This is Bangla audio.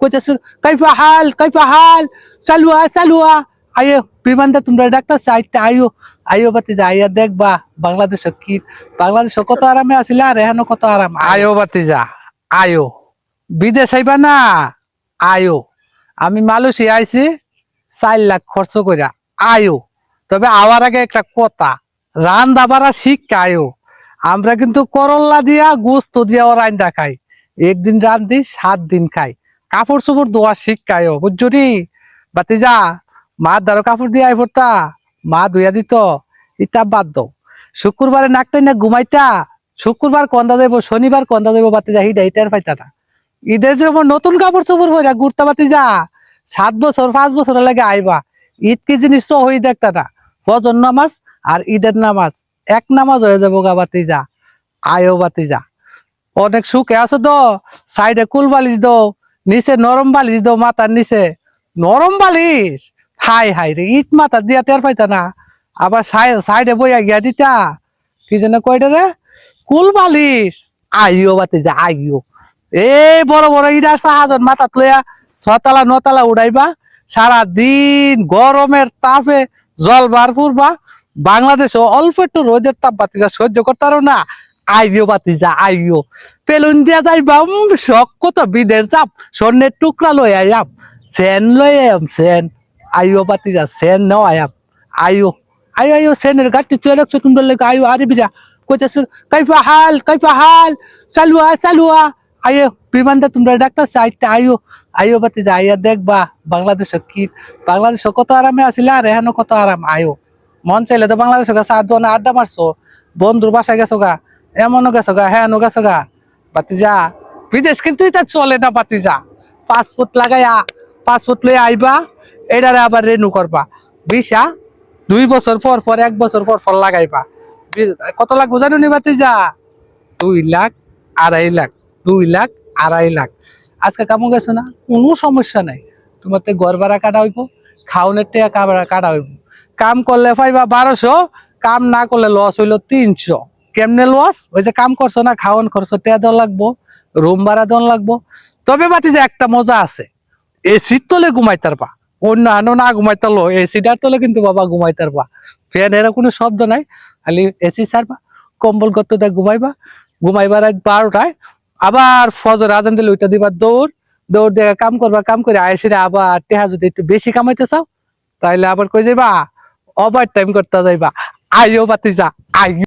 কইতেছে, কাইফা হাল কাইফা হাল চালুয়া চালুয়া আয়ো বিমানটা তোমরা ডাক্তার চাইতে আয়ো আয়ো বাতি যা আইয়া দেখবা, বাংলাদেশ কি, বাংলাদেশ কত আরামে আছিল আর এখানে কত আরাম? আয়ো বাতি যা আয়ো বিদেশ আইবা না আয়ো আমি মালয়েশিয়া আইছি, চার লাখ খরচ কইরা আয়ো তবে আওয়ার আগে একটা কথা রান্দা বাড়া শিক্ষা আয়ো আমরা কিন্তু করল্লা দিয়া, গোস্ত দিয়া ওর আইন্দা খাই একদিন রান্ধি সাত দিন খাই। কাপড় চোপড় দোয়া শিক্ষায় বুঝছ নি? বাতি যা মা দারো কাপড় দিয়ে আই পড়তা মা ধুইয়া দিত, ইতা বাদ দাও। শুক্রবারে নাকতাই না ঘুমাইতা, শুক্রবার কন্দা দেব শনিবার কন্দা দেব বাতি যা হিডা ইটার পাইতা না। ঈদের জন্য নতুন কাপড় চোপড় হয়ে যা ঘুরতা বাতি যা সাত বছর, পাঁচ বছর লাগে আইবা। ঈদ কি জিনিস তো হই দেখতা না ফজর নামাজ আর ঈদের নামাজ। এক নামাজ হয়ে যাব গা বাতি যা আয়ো বাতি যা অনেক সুখে আছো তো, সাইডে কুল বালিশ দো নিচে নরম বালিশ দো মাথার নিচে। নরম বালিশ? হাই হাই রে, ইট মাথা দিয়া টের পাইতা না। আবার সাইডে বইয়া গিয়া দিতা। কি যেন কয়টা রে? কুল বালিশ। আইও বাতি যা আইও এই বড় বড় ইটার সাহায্য মাথা লইয়া ছতলা নতলা উড়াইবা। সারা দিন গরমের তাপে জল বার পড়বা বাংলাদেশে অল্প একটু রোদের তাপ বাতি যা সহ্য করতারো না। আইও বাতি যা আইও। পেলুন দিয়া যাইবা উম, শখ কত বিদের চাপ। স্বর্ণের টুকরা লই আয়াম সেন লই আয়াম সেন। আইও বাতি যা সেন নাও আয়াম। আইও আইও আইও সেনের গাড়ি তুই রাখছো তুমি লেগে। আইও আরে বিরা কইতেছে কাইফা হাল কাইফা হাল চালু চালুয়া চালুয়া। আইও বিমানটা তোমরা ডাক্তার চাইতে আইও আইও বাতি যা আইয়া দেখবা বাংলাদেশ কি বাংলাদেশ কত আরামে আছিল আর এখানে কত আরাম আইও। মন চাইলে তো বাংলাদেশ গা চার দোকানে আড্ডা মারছো। বন্ধুর বাসায় গেছো গা এমনও গেছো গা হ্যাঁ গেছো গা। বাতিজা বিদেশ কিন্তু এটা চলে না বাতিজা পাসপোর্ট লাগাইয়া পাসপোর্ট লই আইবা এটারে আবার রেনু করবা। ভিসা দুই বছর পর পর, এক বছর পর পর লাগাইবা। কত লাগবো জানো নি বাতিজা দুই লাখ, আড়াই লাখ, দুই লাখ, আড়াই লাখ। আজকে কামো গেছো না? কোনো সমস্যা নাই। তোমার তো ঘর ভাড়া কাটা হইব, খাওনের কাটা কাটা হইব। কাম করলে পাইবা বারোশো, কাম না করলে লস হইল তিনশো। কেমনে লস? ওই যে কাম করছ না, খাওয়ান খরচ টেয়া দেওয়া লাগবো, রুম ভাড়া দেওয়া লাগবো। তবে বাতি যে একটা মজা আছে এসির তলে ঘুমাইতার পা। অন্য আনো না ঘুমাইতালো এসিটার তলে কিন্তু বাবা ঘুমাইতার পা। ফ্যান এর কোনো শব্দ নাই, খালি এসি ছাড়বা, কম্বল করতে দেয় ঘুমাইবা ঘুমাইবা রাত বারোটায়, আবার ফজর আজান দিলে ওইটা দিবা দৌড় দৌড় দিয়ে কাম করবা, কাম করে আইসিরে আবার টেহা যদি একটু বেশি কামাইতে চাও, তাইলে আবার কই যাইবা? ওভার টাইম করতে যাইবা। আইও বাতি যা, আইও।